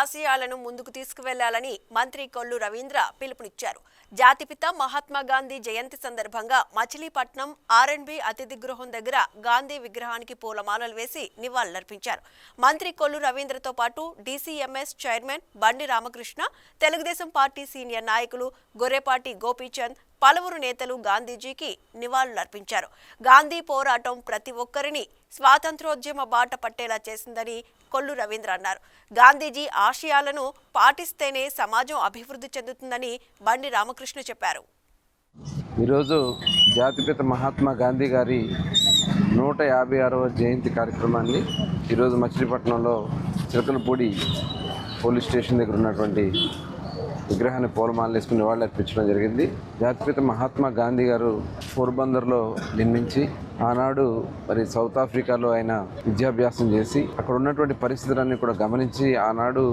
ఆశయాలను ముందుకు తీసుకువెళ్ళాలని మంత్రి కొల్లు రవీంద్ర పిలుపునిచ్చారు. జాతిపిత మహాత్మా గాంధీ జయంతి సందర్భంగా మచిలీపట్నం ఆర్ఎన్బి అతిథి గృహం దగ్గర గాంధీ విగ్రహానికి పూలమాలలు వేసి నివాళులర్పించారు. మంత్రి కొల్లు రవీంద్రతో పాటు డీసీఎంఎస్ చైర్మన్ బండి రామకృష్ణ తెలుగుదేశం పార్టీ సీనియర్ నాయకులు గొర్రెపాటి గోపీచంద్ పలువురు నేతలు గాంధీజీకి నివాళులర్పించారు. గాంధీ పోరాటం ప్రతి ఒక్కరిని స్వాతంత్రోద్యమ బాట పట్టేలా చేసిందని కొల్లు రవీంద్ర అన్నారు. గాంధీజీ ఆశయాలను పాటిస్తేనే సమాజం అభివృద్ధి చెందుతుందని బండి రామకృష్ణ చెప్పారు. ఈరోజు జాతిపిత మహాత్మా గాంధీ గారి నూట యాభై ఆరవ జయంతి కార్యక్రమాన్ని ఈరోజు మచిలీపట్నంలో చిలకలపూడి పోలీస్ స్టేషన్ దగ్గర ఉన్నటువంటి విగ్రహాన్ని పూలమాలలు వేసుకుని నివాళులు అర్పించడం జరిగింది. జాతిపిత మహాత్మా గాంధీ గారు పోర్బందర్లో నిర్మించి ఆనాడు మరి సౌత్ ఆఫ్రికాలో ఆయన విద్యాభ్యాసం చేసి అక్కడ ఉన్నటువంటి పరిస్థితులన్నీ కూడా గమనించి ఆనాడు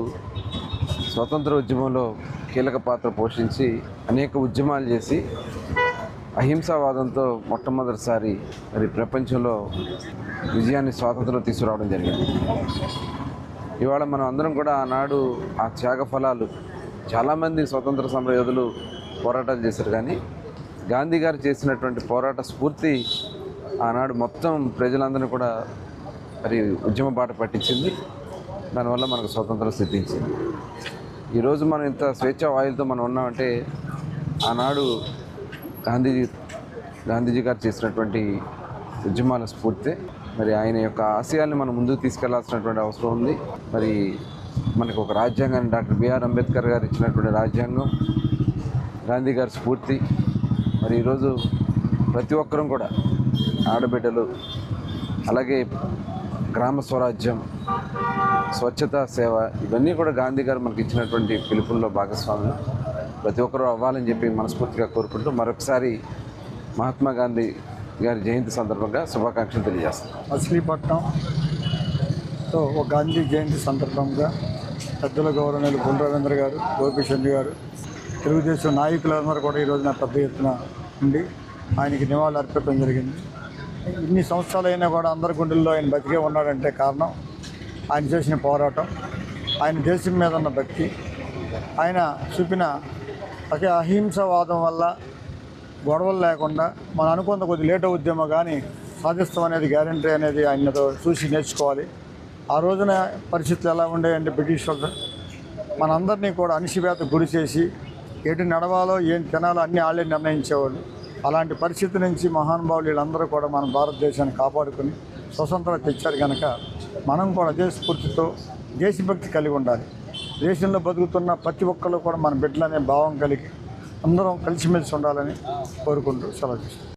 స్వతంత్ర ఉద్యమంలో కీలక పాత్ర పోషించి అనేక ఉద్యమాలు చేసి అహింసావాదంతో మొట్టమొదటిసారి మరి ప్రపంచంలో విజయాన్ని స్వాతంత్రం తీసుకురావడం జరిగింది. ఇవాళ మనం అందరం కూడా ఆనాడు ఆ త్యాగ ఫలాలు చాలామంది స్వతంత్ర సమర యోధులు పోరాటాలు చేశారు కానీ గాంధీ గారు చేసినటువంటి పోరాట స్ఫూర్తి ఆనాడు మొత్తం ప్రజలందరినీ కూడా మరి ఉద్యమ బాట పట్టించింది. దానివల్ల మనకు స్వతంత్రం సిద్ధించింది. ఈరోజు మనం ఇంత స్వేచ్ఛ వాయులతో మనం ఉన్నామంటే ఆనాడు గాంధీజీ గాంధీజీ గారు చేసినటువంటి ఉద్యమాల స్ఫూర్తి మరి ఆయన యొక్క ఆశయాల్ని మనం ముందుకు తీసుకెళ్ళాల్సినటువంటి అవసరం ఉంది. మరి మనకు ఒక రాజ్యాంగాన్ని డాక్టర్ బిఆర్ అంబేద్కర్ గారు ఇచ్చినటువంటి రాజ్యాంగం. గాంధీ గారి స్ఫూర్తి. మరి ఈరోజు ప్రతి ఒక్కరం కూడా ఆడబిడ్డలు అలాగే గ్రామ స్వరాజ్యం స్వచ్ఛతా సేవ ఇవన్నీ కూడా గాంధీ గారు మనకి ఇచ్చినటువంటి పిలుపుల్లో భాగస్వాములు. ప్రతి ఒక్కరూ అవ్వాలని చెప్పి మనస్ఫూర్తిగా కోరుకుంటూ మరొకసారి మహాత్మా గాంధీ గారి జయంతి సందర్భంగా శుభాకాంక్షలు తెలియజేస్తున్నాను మచిలీపట్నంతో ఒక గాంధీ జయంతి సందర్భంగా పెద్దల గౌరవనీయులు గుండ్రవేంద్ర గారు గోపిచంద్ గారు తెలుగుదేశం నాయకులందరూ కూడా ఈ రోజున పెద్ద ఎత్తున ఉండి ఆయనకి నివాళులు అర్పించడం జరిగింది. ఇన్ని సంవత్సరాలైనా కూడా అందరి గుండెల్లో ఆయన బతికే ఉన్నాడంటే కారణం ఆయన చేసిన పోరాటం. ఆయన దేశం మీద ఉన్న భక్తి. ఆయన చూపిన ఒకే అహింసవాదం వల్ల గొడవలు లేకుండా మనం అనుకున్న కొద్ది లేట్ అవుద్దేమో కానీ సాధిస్తాం అనేది గ్యారంటీ అనేది ఆయనతో చూసి నేర్చుకోవాలి. ఆ రోజున పరిస్థితులు ఎలా ఉండేయంటే బ్రిటిష్ వాళ్ళు మనందరినీ కూడా అణిచివేత గురి చేసి ఎటు నడవాలో ఏం తినాలో అన్ని వాళ్ళే నిర్ణయించేవాళ్ళు. అలాంటి పరిస్థితి నుంచి మహానుభావులు వీళ్ళందరూ కూడా మన భారతదేశాన్ని కాపాడుకుని స్వతంత్రం తెచ్చారు కనుక మనం కూడా అదే స్ఫూర్తితో దేశభక్తి కలిగి ఉండాలి. దేశంలో బతుకుతున్న ప్రతి ఒక్కళ్ళు కూడా మన బిడ్డలనే భావం కలిగి అందరం కలిసిమెలిసి ఉండాలని కోరుకుంటూ సెలవు